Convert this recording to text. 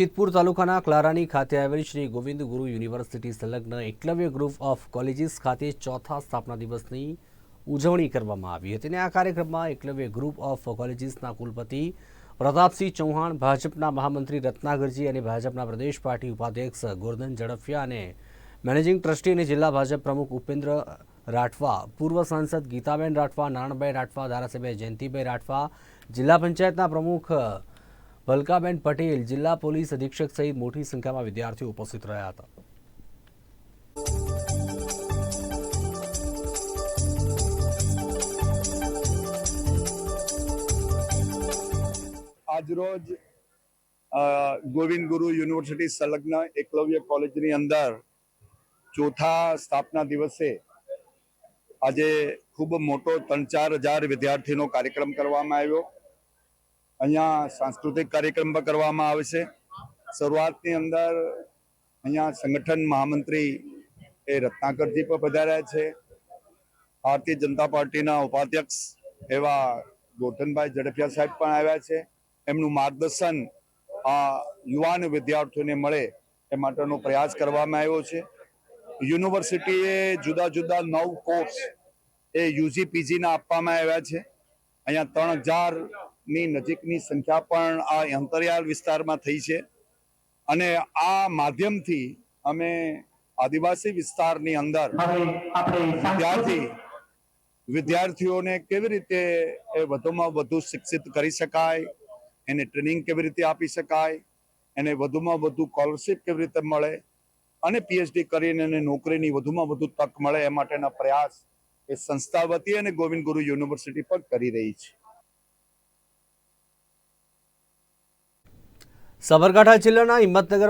જેતપુર તાલુકાના ક્લારાની ખાતે આવેલ શ્રી ગોવિંદ ગુરુ યુનિવર્સિટી સંલગ્ન એકલવ્ય ગ્રુપ ઓફ કોલેજીસ ખાતે ચોથા સ્થાપના દિવસની ઉજવણી કરવામાં આવી હતી અને આ કાર્યક્રમમાં એકલવ્ય ગ્રુપ ઓફ કોલેજીસના કુલપતિ પ્રતાપસિંહ ચૌહાણ, ભાજપના મહામંત્રી રત્નાગરજી અને ભાજપના પ્રદેશ પાર્ટી ઉપાધ્યક્ષ ગોરધન ઝડફિયા અને મેનેજિંગ ટ્રસ્ટી અને જિલ્લા ભાજપ પ્રમુખ ઉપેન્દ્ર રાઠવા, પૂર્વ સાંસદ ગીતાબેન રાઠવા નારણભાઈ રાઠવા, ધારાસભ્ય જયંતિભાઈ રાઠવા, જિલ્લા પંચાયતના પ્રમુખ ભલકાબેન પટેલ જિલ્લા પોલીસ અધિક્ષક સહિત મોટી સંખ્યામાં વિદ્યાર્થીઓ ઉપસ્થિત રહ્યા હતા. આજરોજ ગોવિંદ ગુરુ યુનિવર્સિટી સંલગ્ન એકલવ્ય કોલેજની અંદર ચોથા સ્થાપના દિવસે આજે ખૂબ મોટો ત્રણ ચાર હજાર વિદ્યાર્થીનો કાર્યક્રમ કરવામાં આવ્યો. અહીંયા સાંસ્કૃતિક કાર્યક્રમ પણ કરવામાં આવે છે. શરૂઆતની અંદર અહીંયા સંગઠન મહામંત્રી એ રત્નાકરજી પણ પધાર્યા છે. ભારતીય જનતા પાર્ટીના ઉપાધ્યક્ષ એવા ગોઠનભાઈ ઝડફિયા સાહેબ પણ આવ્યા છે. એમનું માર્ગદર્શન આ યુવાન વિદ્યાર્થીઓને મળે એ માટેનો પ્રયાસ કરવામાં આવ્યો છે. યુનિવર્સિટીએ જુદા જુદા નવ કોર્સ એ યુજી પીજીના આપવામાં આવ્યા છે. અહીંયા ત્રણ હજારની નજીકની સંખ્યા પણ આ અંતરિયાળ વિસ્તારમાં થઈ છે. અને આ માધ્યમથી અમે આદિવાસી વિસ્તારની અંદર વિદ્યાર્થી વિદ્યાર્થીઓને કેવી રીતે એ વધુમાં વધુ શિક્ષિત કરી શકાય એને ટ્રેનિંગ કેવી રીતે આપી શકાય એને વધુમાં વધુ સ્કોલરશીપ કેવી રીતે મળે અને પીએચડી કરીને એને નોકરીની વધુમાં વધુ તક મળે એ માટેના પ્રયાસ એ સંસ્થા વતી અને ગોવિંદ ગુરુ યુનિવર્સિટી પણ કરી રહી છે. સાબરકાંઠા જિલ્લાના હિંમતનગર